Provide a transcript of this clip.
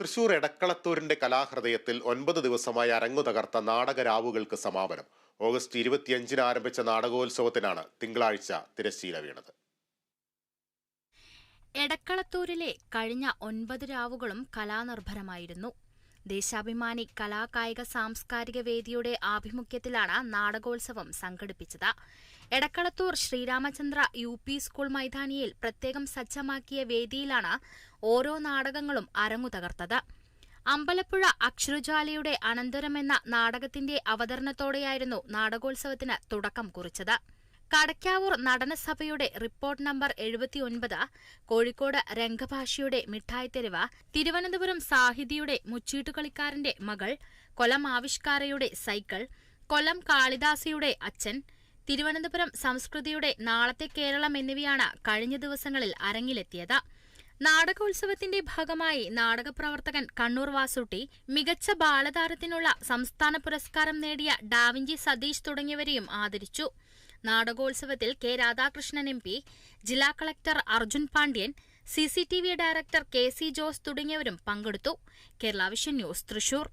തൃശൂർ എടക്കളത്തൂരിന്റെ കലാഹൃദയത്തിൽ ഒൻപത് ദിവസമായി അരങ്ങു തകർത്ത നാടകരാവുകൾക്ക് സമാപനം. ഓഗസ്റ്റ് ഇരുപത്തിയഞ്ചിന് ആരംഭിച്ച നാടകോത്സവത്തിനാണ് തിങ്കളാഴ്ച തിരശ്ശീല വീണത്. എടക്കളത്തൂരിലെ കഴിഞ്ഞ ഒൻപത് രാവുകളും കലാനിർഭരമായിരുന്നു. ദേശാഭിമാനി കലാകായിക സാംസ്കാരിക വേദിയുടെ ആഭിമുഖ്യത്തിലാണ് നാടകോത്സവം സംഘടിപ്പിച്ചത്. Edakkalathur Sreeramachandra U P school മൈതാനിയിൽ പ്രത്യേകം സജ്ജമാക്കിയ വേദിയിലാണ് ഓരോ നാടകങ്ങളും അരങ്ങു തകർത്തത്. അമ്പലപ്പുഴ അക്ഷരജാലയുടെ അനന്തരം എന്ന നാടകത്തിന്റെ അവതരണത്തോടെയായിരുന്നു നാടകോത്സവത്തിന് തുടക്കം കുറിച്ചത്. കടക്കാവൂർ നടനസഭയുടെ റിപ്പോർട്ട് നമ്പർ എഴുപത്തിയൊൻപത് കോഴിക്കോട് രംഗഭാഷയുടെ മിഠായിത്തെരുവ് തിരുവനന്തപുരം സാഹിതിയുടെ മുച്ചീട്ടുകളിക്കാരന്റെ മകൾ കൊലം ആവിഷ്കാരയുടെ സൈക്കിൾ കൊല്ലം കാളിദാസയുടെ അച്ഛൻ തിരുവനന്തപുരം സംസ്കൃതിയുടെ നാളത്തെ കേരളം എന്നിവയാണ് കഴിഞ്ഞ ദിവസങ്ങളിൽ അരങ്ങിലെത്തിയത്. നാടകോത്സവത്തിന്റെ ഭാഗമായി നാടകപ്രവർത്തകൻ കണ്ണൂർ വാസുട്ടി മികച്ച ബാലതാരത്തിനുള്ള സംസ്ഥാന പുരസ്കാരം നേടിയ ഡാവിഞ്ചി സതീഷ് തുടങ്ങിയവരെയും ആദരിച്ചു. നാടകോത്സവത്തിൽ കെ രാധാകൃഷ്ണൻ എം പി ജില്ലാ collector Arjun Pandian C director K C Jose തുടങ്ങിയവരും പങ്കെടുത്തു. Kerala vision news Thrissur.